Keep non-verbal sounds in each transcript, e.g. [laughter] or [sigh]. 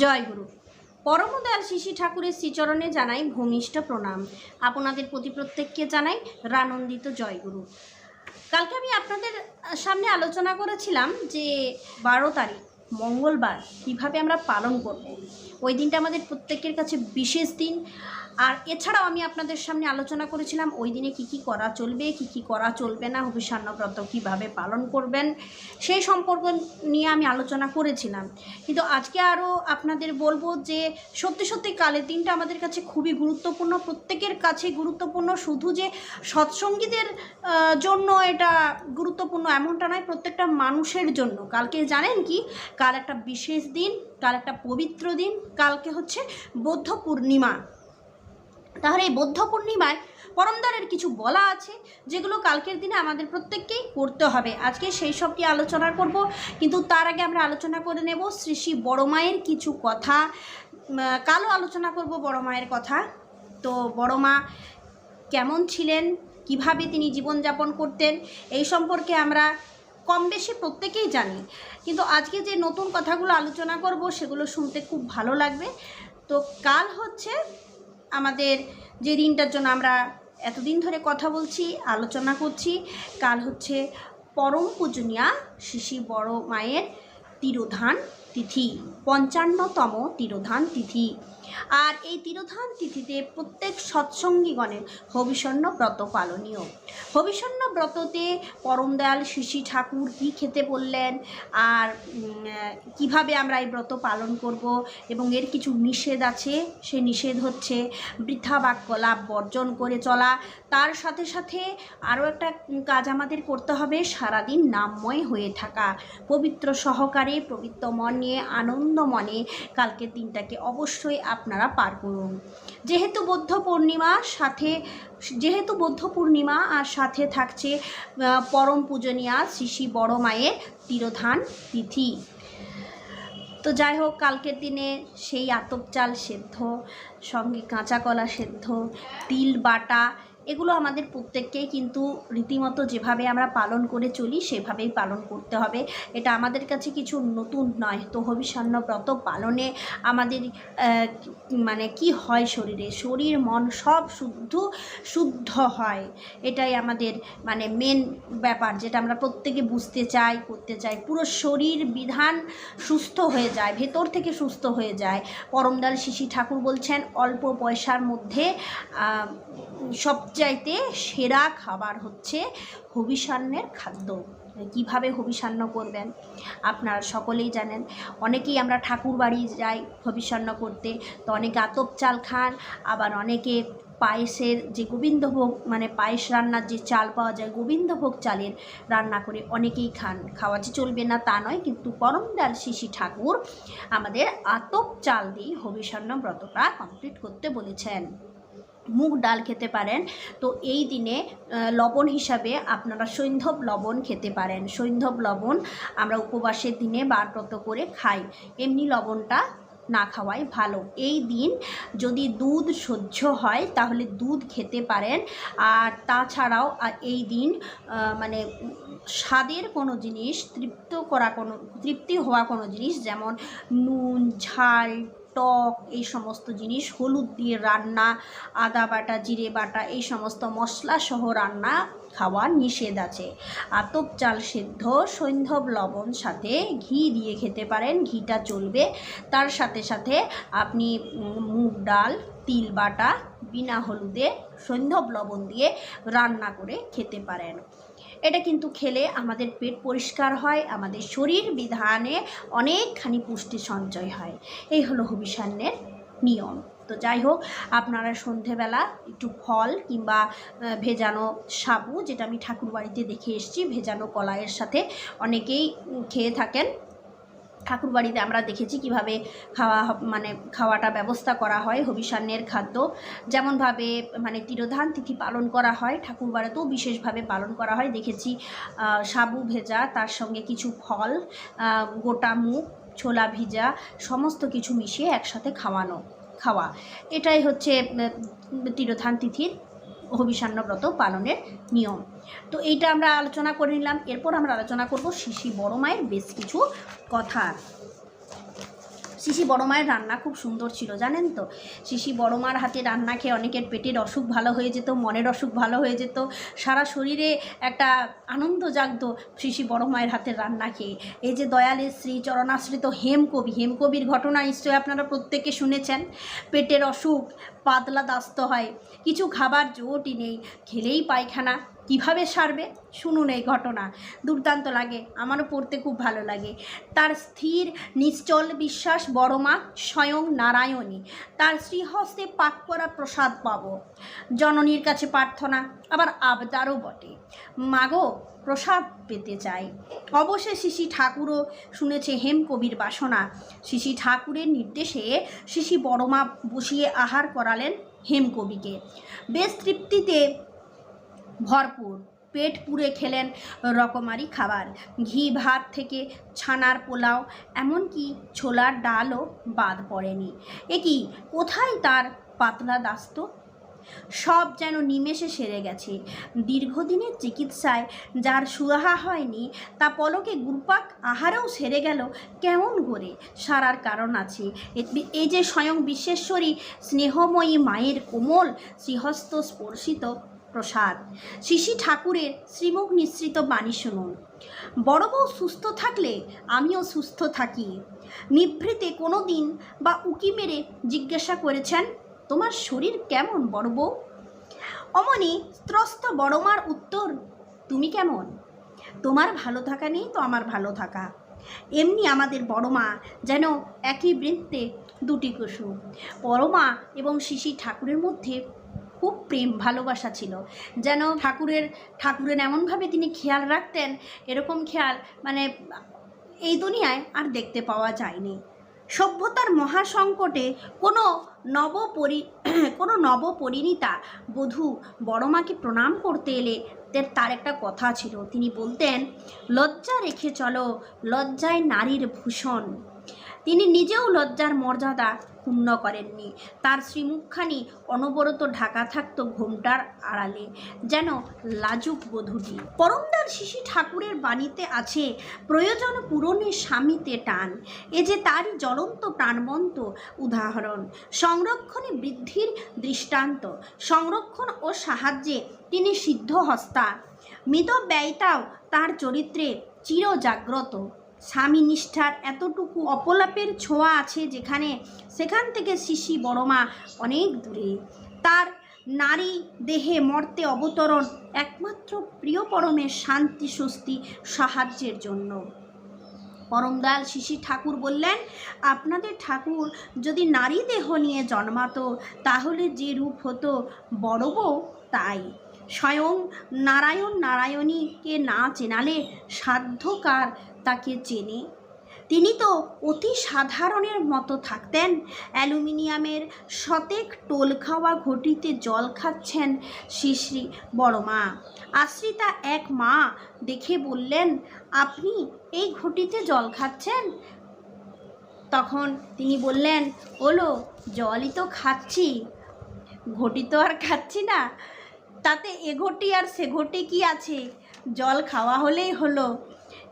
জয় গুরু। পরমদয়াল শিশি ঠাকুরের শ্রীচরণে জানাই ভূমিষ্ঠ প্রণাম। আপনাদের প্রতি প্রত্যেককে জানাই রানন্দিত জয়গুরু কালকে আমি আপনাদের সামনে আলোচনা করেছিলাম যে বারো তারিখ, মঙ্গলবার কীভাবে আমরা পালন করব। ওই দিনটা আমাদের প্রত্যেকের কাছে বিশেষ দিন। আর এছাড়াও আমি আপনাদের সামনে আলোচনা করেছিলাম, ওই দিনে কি কি করা চলবে, কি কি করা চলবে না হবিষান্নব্রত কীভাবে পালন করবেন, সেই সম্পর্ক নিয়ে আমি আলোচনা করেছিলাম। কিন্তু আজকে আরও আপনাদের বলব যে, সত্যি সত্যি কালের দিনটা আমাদের কাছে খুবই গুরুত্বপূর্ণ, প্রত্যেকের কাছে গুরুত্বপূর্ণ, শুধু যে সৎসঙ্গীদের জন্য এটা গুরুত্বপূর্ণ এমনটা নয়, প্রত্যেকটা মানুষের জন্য। কালকে জানেন কি? কাল একটা বিশেষ দিন, কাল একটা পবিত্র দিন, কালকে হচ্ছে বৌদ্ধ পূর্ণিমা। তাহলে এই বৌদ্ধ পূর্ণিমায় পরমদারের কিছু বলা আছে, যেগুলো কালকের দিনে আমাদের প্রত্যেককেই করতে হবে। আজকে সেই সব কি আলোচনা করব, কিন্তু তার আগে আমরা আলোচনা করে নেব শ্রী শ্রী বড় মায়ের কিছু কথা। কালও আলোচনা করব বড় মায়ের কথা। তো বড় মা কেমন ছিলেন? কীভাবে তিনি জীবনযাপন করতেন? এই সম্পর্কে আমরা কম বেশি প্রত্যেকেই জানি। কিন্তু আজকে যে নতুন কথাগুলো আলোচনা করব, সেগুলো শুনতে খুব ভালো লাগবে। তো কাল হচ্ছে আমাদের যে দিনটার জন্য আমরা এতদিন ধরে কথা বলছি, আলোচনা করছি, কাল হচ্ছে পরম পূজনীয়া শিশি বড় মায়ের তিরোধান তিথি, পঞ্চান্নতম তিরোধান তিথি। আর এই তিরোধান তিথিতে প্রত্যেক সৎসঙ্গীগণের হবিষণ্য ব্রত পালনীয়। হবিষণ্য ব্রততে পরম দয়াল শিশি ঠাকুর কী খেতে বললেন? আর কীভাবে আমরা এই ব্রত পালন করব? এবং এর কিছু নিষেধ আছে? সে নিষেধ হচ্ছে বৃথা বাক্য লাভ বর্জন করে চলা। তার সাথে সাথে আরও একটা কাজ আমাদের করতে হবে, সারাদিন নামময় হয়ে থাকা। পবিত্র সহকারে পবিত্র মন নিয়ে আনন্দ মনে কালকের দিনটাকে অবশ্যই আপনারা পার করুন। যেহেতু বৌদ্ধ পূর্ণিমা সাথে, যেহেতু বৌদ্ধ পূর্ণিমা আর সাথে থাকছে পরম পূজনীয়া শ্রী বড় মায়ের তিরোধান তিথি। তো যাই হোক, কালকের দিনে সেই আতপ চাল সেদ্ধ, সঙ্গে কাঁচা কলা সেদ্ধ, তিল বাটা এগুলো আমাদের প্রত্যেককেই কিন্তু রীতিমতো যেভাবে আমরা পালন করে চলি সেভাবেই পালন করতে হবে। এটা আমাদের কাছে কিছু নতুন নয়। তো হবিষান্ন ব্রত পালনে আমাদের মানে কি হয় শরীরে? শরীর মন সব শুদ্ধ শুদ্ধ হয়। এটাই আমাদের মানে মেন ব্যাপার যেটা আমরা প্রত্যেকে বুঝতে চাই করতে চাই। পুরো শরীর বিধান সুস্থ হয়ে যায় ভেতর থেকে সুস্থ হয়ে যায়। পরমদাল শিশি ঠাকুর বলছেন অল্প পয়সার মধ্যে আহ, সবচাইতে সেরা খাবার হচ্ছে হবিষান্নের খাদ্য। কীভাবে হবিষান্ন করবেন? আপনারা সকলেই জানেন। অনেকেই আমরা ঠাকুর বাড়ি যাই হবিষান্ন করতে, তো অনেকে আতপ চাল খান, আবার অনেকে পায়েসের যে গোবিন্দভোগ মানে পায়েস রান্নার যে চাল পাওয়া যায়, গোবিন্দভোগ চালের রান্না করে অনেকেই খান। খাওয়া যে চলবে না তা নয়, কিন্তু পরম ডাল শিশি ঠাকুর আমাদের আতপ চাল দিয়ে হবিষান্ন ব্রতটা কমপ্লিট করতে বলেছেন। মুগ ডাল খেতে পারেন। তো এই দিনে লবণ হিসাবে আপনারা সৈন্ধব লবণ খেতে পারেন। সৈন্ধব লবণ আমরা উপবাসের দিনে বারব্রত করে খাই। এমনি লবণটা না খাওয়াই ভালো। এই দিন যদি দুধ সহ্য হয়, তাহলে দুধ খেতে পারেন। আর তাছাড়াও এই দিন মানে স্বাদের কোনো জিনিস, তৃপ্ত করা কোনো, তৃপ্তি হওয়া কোনো জিনিস, যেমন নুন, ঝাল টক, এই সমস্ত জিনিস, হলুদ দিয়ে রান্না, আদা বাটা, জিরে বাটা, এই সমস্ত মশলা সহ রান্না খাওয়া নিষেধ আছে। আতপ চাল সেদ্ধ, সৈন্ধব লবণ সাথে ঘি দিয়ে খেতে পারেন, ঘিটা চলবে। তার সাথে সাথে আপনি মুগ ডাল, তিল বাটা, বিনা হলুদে সৈন্ধব লবণ দিয়ে রান্না করে খেতে পারেন। এটা কিন্তু খেলে আমাদের পেট পরিষ্কার হয়, আমাদের শরীর বিধানে অনেকখানি পুষ্টি সঞ্চয় হয়। এই হলো হবিষান্নের নিয়ম। তো যাই হোক, আপনারা সন্ধেবেলা একটু ফল কিংবা ভেজানো সাবু, যেটা আমি ঠাকুর বাড়িতে দেখে এসেছি, ভেজানো কলাইয়ের সাথে অনেকেই খেয়ে থাকেন। ঠাকুর বাড়িতে আমরা দেখেছি কীভাবে খাওয়া মানে খাওয়াটা ব্যবস্থা করা হয় হবিষান্নের খাদ্য। যেমনভাবে মানে তিরোধান তিথি পালন করা হয় ঠাকুর বাড়িতেও বিশেষভাবে পালন করা হয়। দেখেছি সাবু ভেজা, তার সঙ্গে কিছু ফল গোটা মুগ, ছোলা ভিজা, সমস্ত কিছু মিশিয়ে একসাথে খাওয়ানো, খাওয়া। এটাই হচ্ছে তিরোধান তিথির হবিষান্ন ব্রত পালনের নিয়ম। তো এইটা আমরা আলোচনা করে নিলাম। এরপর আমরা আলোচনা করব শিশি বড় মায়ের বেশ কিছু কথা। শিশি বড় মায়ের রান্না খুব সুন্দর ছিল, জানেন তো? শিশি বড় মার হাতে রান্না খেয়ে অনেকের পেটের অসুখ ভালো হয়ে যেত, মনের অসুখ ভালো হয়ে যেত, সারা শরীরে একটা আনন্দ জাগতো শিশি বড় মায়ের হাতের রান্না খেয়ে। এই যে দয়ালের শ্রী চরণাশ্রিত হেমকবি, হেমকবির ঘটনা নিশ্চয়ই আপনারা প্রত্যেকে শুনেছেন। পেটের অসুখ, পাতলা দাস্ত হয়, কিছু খাবার জোটই নেই, খেলেই পায়খানা। কীভাবে সারবে? শুনুন এই ঘটনা। দুর্দান্ত লাগে। আমারও পড়তে খুব ভালো লাগে। তার স্থির, নিশ্চল বিশ্বাস বড় মা স্বয়ং নারায়ণী তার শ্রীহস্তে পাক করা প্রসাদ পাব। জননীর কাছে প্রার্থনা, আবার আবদারও বটে। মাগো, প্রসাদ পেতে চাই। অবশ্যই শিশি ঠাকুরও শুনেছে হেমকবির বাসনা। শিশি ঠাকুরের নির্দেশে শিশি বড়মা বসিয়ে আহার করালেন হেমকবিকে বেশ তৃপ্তিতে ভরপুর। পেট পুড়ে খেলেন রকমারি খাবার। ঘি ভাত থেকে ছানার পোলাও, এমনকি ছোলার ডালও বাদ পড়েনি। এ কি, কোথায় তার পাতলা দাস্ত? সব যেন নিমেষে সেরে গেছে। দীর্ঘদিনের চিকিৎসায় যার সুরাহা হয়নি, তা পলকে গুরপাক আহারেও সেরে গেল কেমন করে? সারার কারণ আছে। এ- এই যে স্বয়ং বিশ্বেশ্বরী স্নেহময়ী মায়ের কোমল, শ্রীহস্ত স্পর্শিত প্রসাদ। শিশি ঠাকুরের শ্রীমুখ নিঃসৃত বাণী শুনুন। বড় বউ সুস্থ থাকলে আমিও সুস্থ থাকি। নিভৃতে কোনো দিন বা উকি মেরে জিজ্ঞাসা করেছেন, তোমার শরীর কেমন বড় বউ? অমনি ত্রস্ত বড়মার উত্তর, তুমি কেমন? তোমার ভালো থাকা নেই তো আমার ভালো থাকা। এমনি আমাদের বড় মা যেন একই বৃত্তে দুটি কুসুম। বড় মা এবং শিশি ঠাকুরের মধ্যে খুব প্রেম, ভালোবাসা ছিল। যেন ঠাকুরের ঠাকুরের এমনভাবে তিনি খেয়াল রাখতেন, এরকম খেয়াল মানে এই দুনিয়ায় আর দেখতে পাওয়া যায়নি। সভ্যতার মহাসংকটে কোনো নবপরি, [clears throat] কোনো নবপরিণীতা বধূ বড়মাকে প্রণাম করতে এলে তার একটা কথা ছিল। তিনি বলতেন, লজ্জা রেখে চলো, লজ্জায় নারীর ভূষণ। তিনি নিজেও লজ্জার মর্যাদা ক্ষুণ্ণ করেননি। তার শ্রীমুখখানি অনবরত ঢাকা থাকতো ঘোমটার আড়ালে। যেন লাজুক বধূটি। পরমদার শিশি ঠাকুরের বাণীতে আছে, প্রয়োজন পূরণে স্বামীতে টান। এ যে তারই জ্বলন্ত প্রাণবন্ত উদাহরণ। সংরক্ষণে বৃদ্ধির দৃষ্টান্ত। সংরক্ষণ ও সাহায্যে তিনি সিদ্ধহস্তা। মৃত ব্যয়টাও তার চরিত্রে চিরজাগ্রত। স্বামী নিষ্ঠার এতটুকু অপলাপের ছোঁয়া আছে যেখানে সেখান থেকে শিশি বড়মা অনেক দূরে। তার নারী দেহে মর্তে অবতরণ একমাত্র প্রিয় পরমের শান্তি স্বস্তি সাহায্যের জন্য। পরমদয়াল শিশি ঠাকুর বললেন, আপনাদের ঠাকুর যদি নারী দেহ নিয়ে জন্মাতো, তাহলে যে রূপ হতো বড় বউ, তাই। স্বয়ং নারায়ণ নারায়ণীকে না চেনালে সাধ্যকার তাকে চেনে। তিনি তো অতি সাধারণের মতো থাকতেন। অ্যালুমিনিয়ামের শতেক টোল খাওয়া ঘটিতে জল খাচ্ছেন শ্রী বড় মা আশ্রিতা এক মা দেখে বললেন, আপনি এই ঘটিতে জল খাচ্ছেন? তখন তিনি বললেন, ওলো, জলই তো খাচ্ছি। ঘটি তো আর খাচ্ছি না। তাতে এঘটি আর সেঘটি কি আছে? জল খাওয়া হলেই হলো।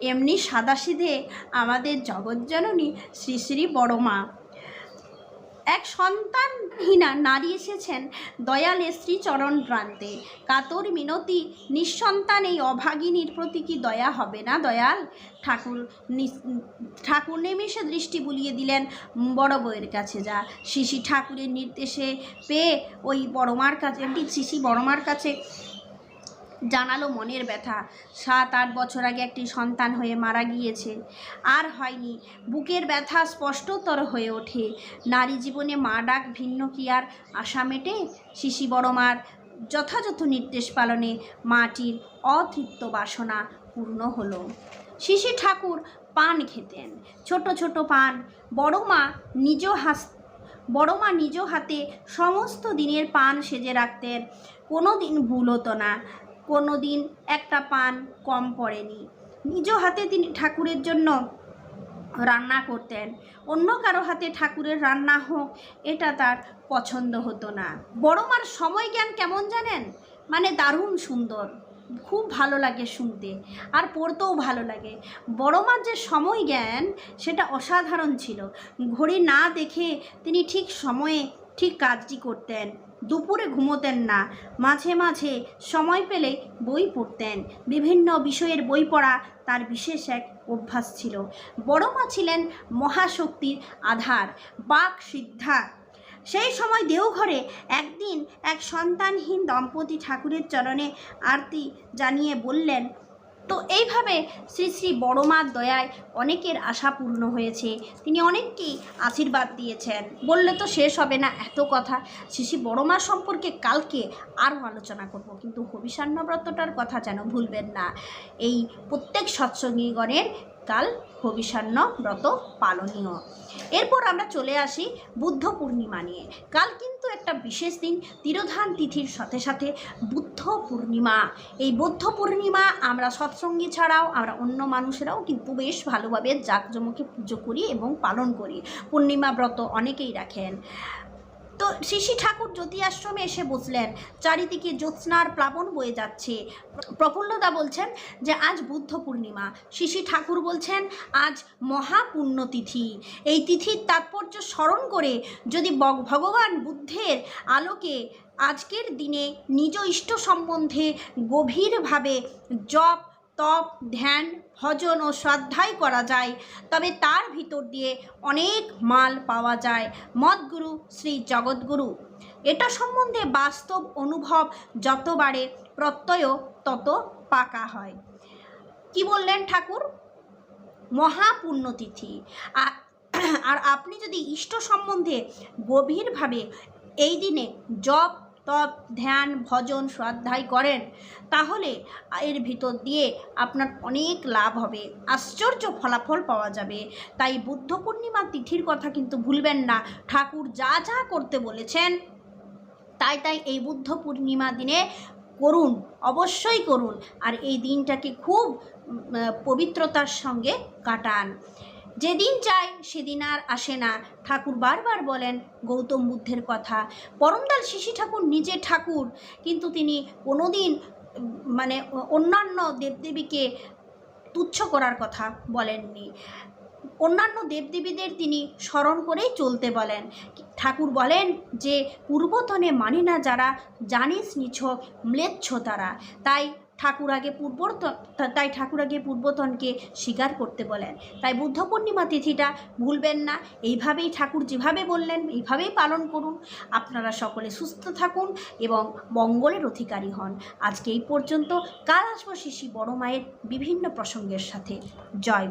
এমনি সাদাসিধে আমাদের জগৎজননী শ্রী শ্রী বড় মা এক সন্তানহীনা নারী এসেছেন দয়ালে শ্রীচরণ প্রান্তে। কাতর মিনতি, নিঃসন্তান এই অভাগিনীর প্রতি কি দয়া হবে না দয়াল? ঠাকুর ঠাকুর নেমেষে দৃষ্টি বুলিয়ে দিলেন, বড় বউয়ের কাছে যা। শিশি ঠাকুরের নির্দেশে পেয়ে ওই বড়মার কাছে শিশি বড়মার কাছে জানালো মনের ব্যথা। সাত আট বছর আগে একটি সন্তান হয়ে মারা গিয়েছে। আর হয়নি। বুকের ব্যথা স্পষ্টতর হয়ে ওঠে। নারী জীবনে মা ডাক ভিন্ন কি আর আশা মেটে? শিশি বড় মার যথাযথ নির্দেশ পালনে মাটির অতৃপ্ত বাসনা পূর্ণ হলো। শিশি ঠাকুর পান খেতেন। ছোট ছোট পান। বড় মা নিজ হাস, বড় মা নিজ হাতে সমস্ত দিনের পান সেজে রাখতেন। কোনো দিন ভুল হতো না। কোনো দিন একটা পান কম পড়েনি। নিজ হাতে তিনি ঠাকুরের জন্য রান্না করতেন। অন্য কারও হাতে ঠাকুরের রান্না হোক, এটা তার পছন্দ হতো না। বড় মার সময় জ্ঞান কেমন জানেন? মানে দারুণ সুন্দর। খুব ভালো লাগে শুনতে, আর পড়তেও ভালো লাগে। বড় মার যে সময় জ্ঞান সেটা অসাধারণ ছিল। ঘড়ি না দেখে তিনি ঠিক সময়ে ঠিক কাজটি করতেন। দুপুরে ঘুমোতেন না। মাঝে মাঝে সময় পেলে বই পড়তেন। বিভিন্ন বিষয়ের বই পড়া তার বিশেষ এক অভ্যাস ছিল। বড় মা ছিলেন মহাশক্তির আধার, বাক সিদ্ধা। সেই সময় দেওঘরে একদিন এক সন্তানহীন দম্পতি ঠাকুরের চরণে আরতি জানিয়ে বললেন তো এইভাবে শ্রী শ্রী বড়মার দয়ায় অনেকের আশা পূর্ণ হয়েছে। তিনি অনেককেই আশীর্বাদ দিয়েছেন। বললে তো শেষ হবে না, এত কথা। শ্রী শ্রী বড়মা সম্পর্কে কালকে আরও আলোচনা করব। কিন্তু হবিষান্ন ব্রতটার কথা যেন ভুলবেন না। এই প্রত্যেক সৎসঙ্গীগণের কাল হবিষান্ন ব্রত পালনীয়। এরপর আমরা চলে আসি বুদ্ধ পূর্ণিমা নিয়ে। কাল কিন্তু একটা বিশেষ দিন, তিরোধান তিথির সাথে সাথে বুদ্ধ পূর্ণিমা। এই বুদ্ধ পূর্ণিমা আমরা সৎসঙ্গী ছাড়াও, আমরা অন্য মানুষেরাও কিন্তু বেশ ভালোভাবে জাঁকজমকে পুজো করি এবং পালন করি। পূর্ণিমা ব্রত অনেকেই রাখেন। তো শিশি ঠাকুর জ্যোতি আশ্রমে এসে বসলেন চারিদিকে জ্যোৎস্নার প্লাবন বয়ে যাচ্ছে। প্রফুল্লদা বলছেন যে, আজ বুদ্ধ পূর্ণিমা। শিশি ঠাকুর বলছেন, আজ মহাপুণ্যতিথি এই তিথির তাৎপর্য স্মরণ করে যদি ভগবান বুদ্ধের আলোকে আজকের দিনে নিজ ইষ্ট সম্বন্ধে গভীরভাবে জপ তপ, ধ্যান, ভজন ও শ্রদ্ধাই করা যায়। তবে তার ভিতর দিয়ে অনেক মাল পাওয়া যায়। মদগুরু শ্রী জগৎগুরু এটা সম্বন্ধে বাস্তব অনুভব যত বাড়ে প্রত্যয় তত পাকা হয়। কি বললেন ঠাকুর? মহাপুণ্যতিথি। আর আপনি যদি ইষ্ট সম্বন্ধে গভীরভাবে এই দিনে জপ তপ, ধ্যান, ভজন, শ্রদ্ধাই করেন, তাহলে এর ভিতর দিয়ে আপনার অনেক লাভ হবে। আশ্চর্য ফলাফল পাওয়া যাবে। তাই বুদ্ধ পূর্ণিমা তিথির কথা কিন্তু ভুলবেন না। ঠাকুর যা যা করতে বলেছেন, তাই তাই এই বুদ্ধ পূর্ণিমা দিনে করুন, অবশ্যই করুন। আর এই দিনটাকে খুব পবিত্রতার সঙ্গে কাটান। যেদিন চায় সেদিন আর আসে না। ঠাকুর বারবার বলেন গৌতম বুদ্ধের কথা। পরমদাল শিশি ঠাকুর নিজে ঠাকুর, কিন্তু তিনি কোনোদিন মানে অন্যান্য দেবদেবীকে তুচ্ছ করার কথা বলেননি। অন্যান্য দেবদেবীদের তিনি স্মরণ করেই চলতে বলেন। ঠাকুর বলেন যে, পূর্বতনে মানে না যারা, জানিস নিছক ম্লেচ্ছ তারা। তাই ঠাকুর আগে পূর্বতন তাই ঠাকুর আগে পূর্বতনকে স্বীকার করতে বলেন। তাই বুদ্ধ পূর্ণিমা তিথিটা ভুলবেন না। এইভাবেই ঠাকুর যেভাবে বললেন, এইভাবেই পালন করুন। আপনারা সকলে সুস্থ থাকুন এবং মঙ্গলের অধিকারী হন। আজকে এই পর্যন্ত। কাল আসব শিশি বড় মায়ের বিভিন্ন প্রসঙ্গের সাথে। জয়।